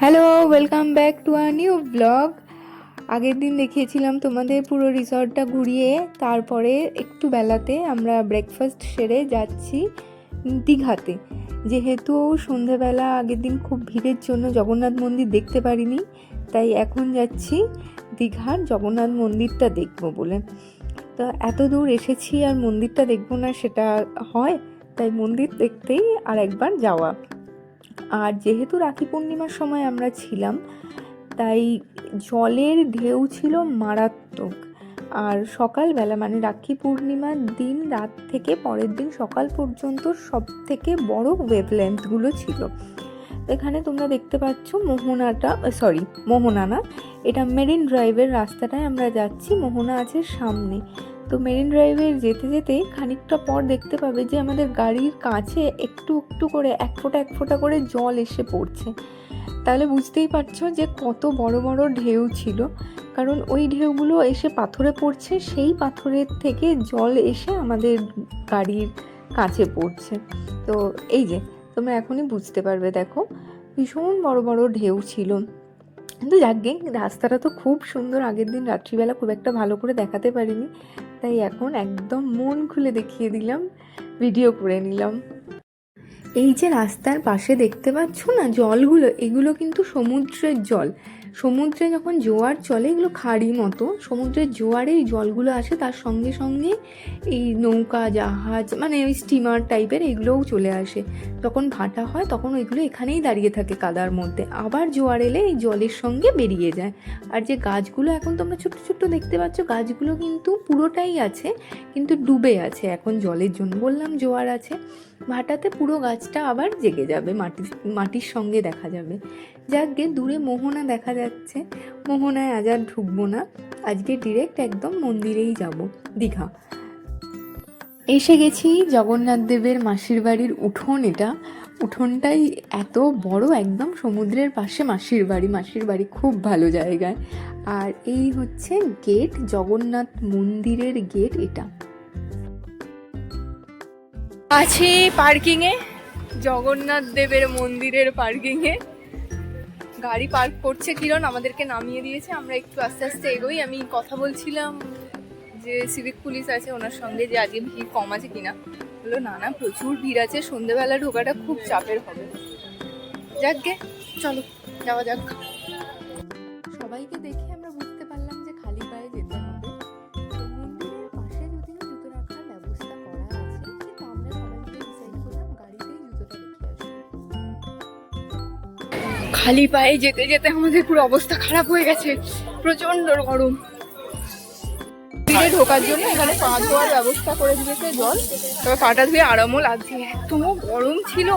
Hello welcome back to a new blog আগের দিন দেখিয়েছিলাম তোমাদের পুরো রিসর্টটা ঘুরিয়ে, তারপরে একটু বেলাতে আমরা ব্রেকফাস্ট সেরে যাচ্ছি দীঘাতে। যেহেতু সন্ধেবেলা, আগের দিন খুব ভিড়ের জন্য জগন্নাথ মন্দির দেখতে পারিনি, তাই এখন যাচ্ছি দীঘার জগন্নাথ মন্দিরটা দেখব বলে। তো এত দূর এসেছি আর মন্দিরটা দেখব না সেটা হয়, তাই মন্দির দেখতেই আর একবার যাওয়া। আর যেহেতু রাখি পূর্ণিমার সময় আমরা ছিলাম, তাই জলের ঢেউ ছিল মারাত্মক। আর সকালবেলা মানে রাখি পূর্ণিমার দিন রাত থেকে পরের দিন সকাল পর্যন্ত সব থেকে বড় ওয়েভলেন্থগুলো ছিল। এখানে তোমরা দেখতে পাচ্ছ মোহনাটা সরি মোহনা না এটা মেরিন ড্রাইভের রাস্তাটায় আমরা যাচ্ছি, মোহনা আছে সামনে। তো মেরিন ড্রাইভে যেতে যেতে খানিকটা পর দেখতে পাবে যে আমাদের গাড়ির কাছে একটু একটু করে এক ফোঁটা এক ফোঁটা করে জল এসে পড়ছে। তাহলে বুঝতেই পারছ যে কত বড় বড় ঢেউ ছিল। কারণ ওই ঢেউগুলো এসে পাথরে পড়ছে, সেই পাথরের থেকে জল এসে আমাদের গাড়ির কাছে পড়ছে। তো এই যে, তোমরা এখনই বুঝতে পারবে দেখো, ভীষণ বড় বড় ঢেউ ছিল। কিন্তু যাকগে রাস্তাটা তো খুব সুন্দর। আগের দিন রাত্রিবেলা খুব একটা ভালো করে দেখাতে পারিনি। তাই এখন একদম মন খুলে দেখিয়ে দিলাম ভিডিও করে নিলাম। এই যে রাস্তার পাশে দেখতে পাচ্ছ না জলগুলো, এগুলো কিন্তু সমুদ্রের জল। সমুদ্রে যখন জোয়ার চলে, এগুলো খাড়ি মতো, সমুদ্রের জোয়ারে এই জলগুলো আসে, তার সঙ্গে সঙ্গে এই নৌকা, জাহাজ মানে ওই স্টিমার টাইপের এগুলোও চলে আসে। যখন ভাটা হয়, তখন ওইগুলো এখানেই দাঁড়িয়ে থাকে কাদার মধ্যে। আবার জোয়ার এলে এই জলের সঙ্গে বেরিয়ে যায়। আর যে গাছগুলো এখন তোমরা ছোট্ট ছোট্ট দেখতে পাচ্ছ, গাছগুলো কিন্তু পুরোটাই আছে, কিন্তু ডুবে আছে এখন জলের জন্য। বললাম জোয়ার আছে। ভাটাতে পুরো গাছটা আবার জেগে যাবে, মাটির মাটির সঙ্গে দেখা যাবে। যাকে দূরে মোহনা দেখা যাচ্ছে। মোহনায় আজ আর ঢুকবো না। আজকে ডিরেক্ট একদম মন্দিরেই যাব, দীঘা। এসে গেছি জগন্নাথ দেবের মাসির বাড়ির উঠোন এটা। উঠোনটাই এত বড়, একদম সমুদ্রের পাশে মাসির বাড়ি। মাসির বাড়ি খুব ভালো জায়গায়। আর এই হচ্ছে গেট, জগন্নাথ মন্দিরের গেট এটা। আছি পার্কিংয়ে জগন্নাথ দেবের মন্দিরের পার্কিংয়ে গাড়ি পার্ক করছে কিরণ, আমাদেরকে নামিয়ে দিয়েছে। আমরা একটু আস্তে আস্তে এগোই। আমি কথা বলছিলাম যে সিভিক পুলিশ আছে, ওনার সঙ্গে যে আজকে ভিড় কম আছে কিনা। বলল, না না, প্রচুর ভিড় আছে সন্ধেবেলা ঢোকাটা খুব চাপের হবে। যাক গে, চলো, যাওয়া যাক। সবাইকে দেখে আমরা খালি পায়ে যেতে যেতে আমাদের পুরো অবস্থা খারাপ হয়ে গেছে। প্রচণ্ড গরম। ভিড়ে ঢোকার জন্য এখানে পা ধোয়ার ব্যবস্থা করে দিয়েছে জল। তবে পাটা ধুয়ে আরামও লাগছে। এত গরম ছিল।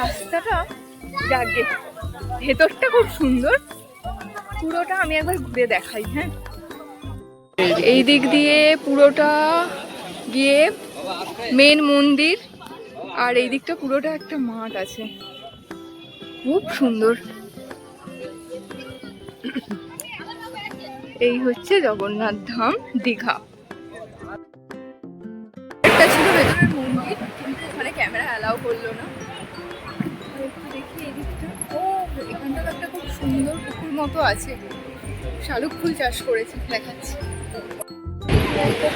রাস্তাটা জাগে। ভেতরটা খুব সুন্দর। পুরোটা আমি একবার ঘুরে দেখাই হ্যাঁ। এই দিক দিয়ে পুরোটা গিয়ে মেন মন্দির। আর এই দিকটা পুরোটা একটা মাঠ আছে। খুব সুন্দর। এই হচ্ছে জগন্নাথ ধাম দীঘা। ক্যামেরা অ্যালাউ করল না। ও, এখানটা একটা খুব সুন্দর মতো আছে। শালুক ফুল চাষ করেছে, দেখাচ্ছি।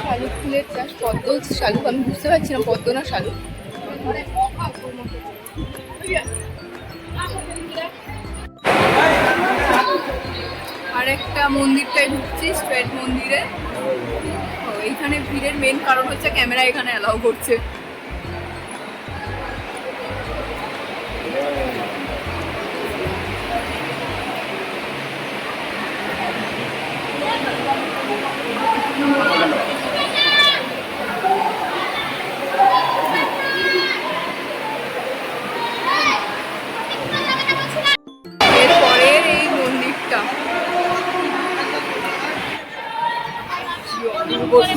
শালুক ফুলের চাষ, পদ্ম শালুক, আমি বুঝতে পারছি না, পদ্ম না শালুক। আর একটা মন্দিরটায় ঢুকছি, স্ট্রেট মন্দিরে। এইখানে ভিড়ের মেন কারণ হচ্ছে ক্যামেরা এখানে অ্যালাউ করছে। এরপরের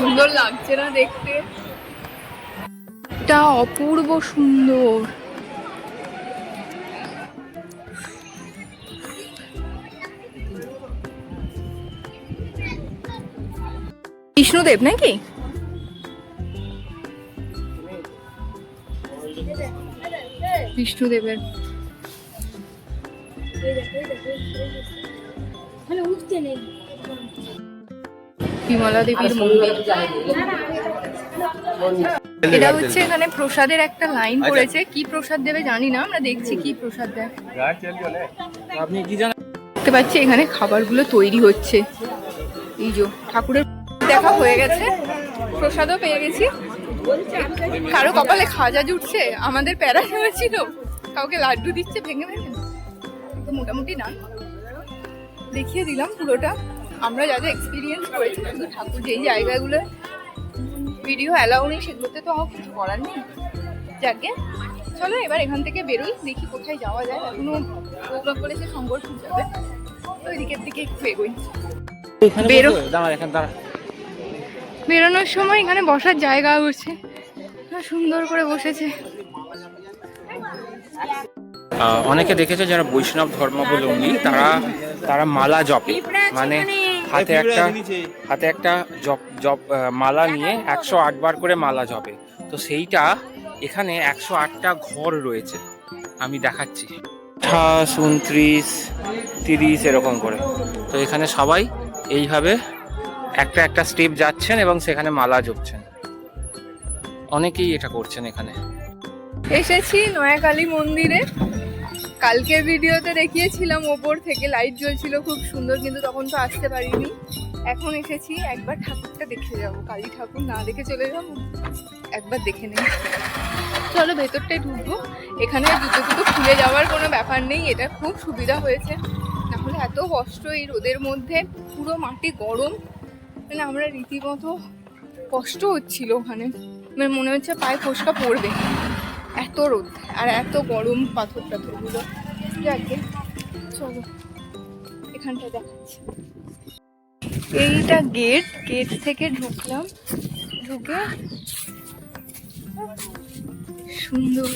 সুন্দর লাগছে না দেখতে। এটা অপূর্ব সুন্দর। বিষ্ণুদেব নাকি? বিষ্ণুদেবের। মানে উঠতে নেই। বিমলা দেবীর মন্দির। এটা হচ্ছে এখানে প্রসাদের একটা লাইন পড়েছে। কি প্রসাদ দেবে জানি না আমরা দেখছি কি প্রসাদ দেয়। আপনি কি জানেন? দেখতে পাচ্ছি এখানে খাবারগুলো তৈরি হচ্ছে। এই যে ঠাকুরের দেখা হয়ে গেছে। প্রসাদও পেয়ে গেছি। কারও কপালে খাজা জুটছে আমাদের প্যারা হয়েছিল। কাউকে লাড্ডু দিচ্ছে ভেঙে ভেঙে। তো মোটামুটি না। দেখিয়ে দিলাম পুরোটা। আমরা যা যা এক্সপিরিয়েন্স করেছি শুধু ঠাকুর যেই জায়গাগুলো ভিডিও অ্যালাউ নেই সেগুলোতে তো আমার কিছু করার নেই। যাকে চলো এবার এখান থেকে বেরোই দেখি কোথায় যাওয়া যায়। এখনও প্রোগ্রাম করেছে সংঘর্ষ যাবে তো ওই দিকের দিকে একটু এগোই। বেরো। বেরোনোর সময় এখানে বসার জায়গা হচ্ছে সুন্দর করে বসেছে। অনেকে দেখেছে যারা বৈষ্ণব ধর্মাবলম্বী তারা তারা মালা জপে। মানে হাতে একটা হাতে একটা জপ জপ মালা নিয়ে একশো বার করে মালা জপে। তো সেইটা এখানে একশো আটটা ঘর রয়েছে। আমি দেখাচ্ছি। আঠাশ উনত্রিশ তিরিশ এরকম করে। তো এখানে সবাই এইভাবে একটা একটা স্টেপ যাচ্ছেন এবং সেখানে মালা জপছেন। অনেকেই এটা করছেন এখানে। এসেছি নয়াকালী মন্দিরে। কালকের ভিডিওতে দেখিয়েছিলাম, ওপর থেকে লাইট জ্বলছিল খুব সুন্দর, কিন্তু তখন তো আসতে পারিনি। এখন এসেছি, একবার ঠাকুরটা দেখে যাব, কালী ঠাকুর না দেখে চলে যাব, একবার দেখে নেই। চলো ভেতরটাই ঢুকবো, এখানে জুতো জুতো খুলে যাওয়ার কোনো ব্যাপার নেই, এটা খুব সুবিধা হয়েছে। নাহলে এত কষ্ট এই রোদের মধ্যে, পুরো মাটি গরম। মানে আমরা রীতিমতো কষ্ট হচ্ছিল ওখানে। মানে মনে হচ্ছে পায়ে ফোসকা পড়বে। এত রোদ আর এত গরম পাথর টাথরগুলো। যাকে চলো, এখানটা দেখাচ্ছি। এইটা গেট গেট থেকে ঢুকলাম। ঢুকে সুন্দর।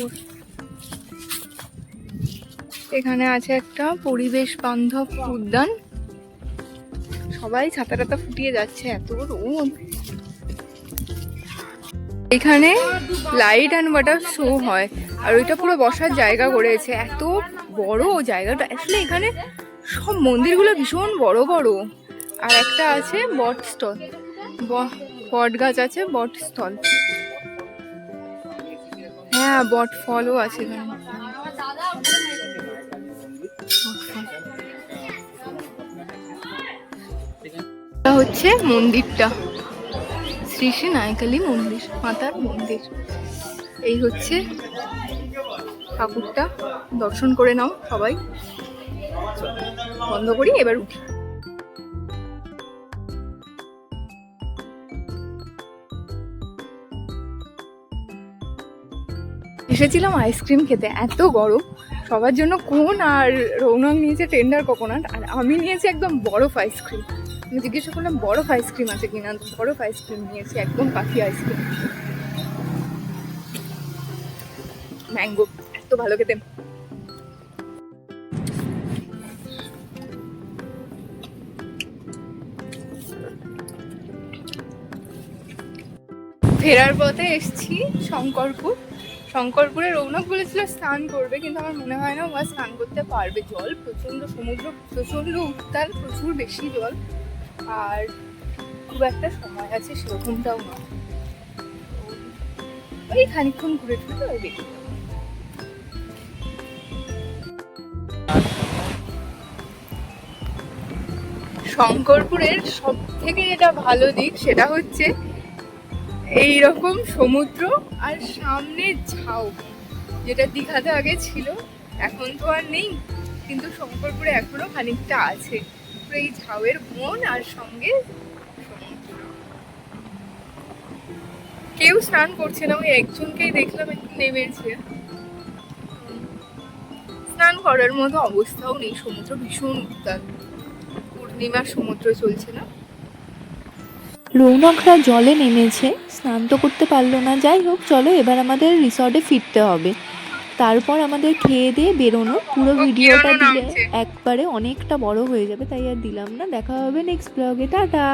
এখানে আছে একটা পরিবেশ বান্ধব উদ্যান। সবাই ছাতা টাতা ফুটিয়ে যাচ্ছে, এত রোদ। এখানে লাইট অ্যান্ড ওয়াটার শো হয়। আর ওইটা পুরো বসার জায়গা করেছে। এত বড় জায়গাটা। আসলে এখানে সব মন্দিরগুলো ভীষণ বড় বড়। আর একটা আছে বট স্টল বট গাছ আছে, বট স্থল। হ্যাঁ বট ফলও আছে এখানে। হচ্ছে মন্দিরটা। শ্রী শ্রী নায়কালী মন্দির, মাতার মন্দির। এই হচ্ছে ঠাকুরটা। দর্শন করে নাও সবাই। বন্ধ করি, এবার উঠি। এসেছিলাম আইসক্রিম খেতে, এত গরম। সবার জন্য কোন আর রৌনক নিয়েছে টেন্ডার কোকোনাট আর আমি নিয়েছি একদম বরফ আইসক্রিম। আমি জিজ্ঞাসা করলাম, বরফ আইসক্রিম আছে কিনা? বরফ আইসক্রিম নিয়েছি, একদম পাখি আইসক্রিম। ম্যাঙ্গো, এত ভালো খেতে। ফেরার পথে এসছি শঙ্করপুর। শঙ্করপুরে রৌনক বলেছিল স্নান করবে, কিন্তু আমার মনে হয় না, ওরা স্নান করতে পারবে। জল প্রচণ্ড, সমুদ্র প্রচণ্ড উত্তাল, প্রচুর বেশি জল। আর খুব একটা সময় আছে সেরকমটাও না। ওই খানিকক্ষণ ঘুরে টুরে ওই দেখি শঙ্করপুরের সব থেকে যেটা ভালো দিক সেটা হচ্ছে এই রকম সমুদ্র আর সামনে ঝাউ, যেটা দীঘাতে আগে ছিল, এখন তো আর নেই, কিন্তু শঙ্করপুরে এখনও খানিকটা আছে। এই ঝাউয়ের বন আর সঙ্গে কেউ স্নান করছে না, ওই একজনকেই দেখলাম একটু নেমেছে। স্নান করার মতো অবস্থাও নেই, সমুদ্র ভীষণ উত্তাল। পূর্ণিমার সমুদ্র চলছে না। রৌনকরা জলে নেমেছে, স্নান তো করতে পারল না। যাই হোক, চলো এবার আমাদের রিসর্টে ফিরতে হবে। তারপর আমাদের খেয়ে দিয়ে বেরোনো। পুরো ভিডিওটা দিলে একবারে অনেকটা বড় হয়ে যাবে তাই আর দিলাম না। দেখা হবে নেক্সট ব্লগে টাটা!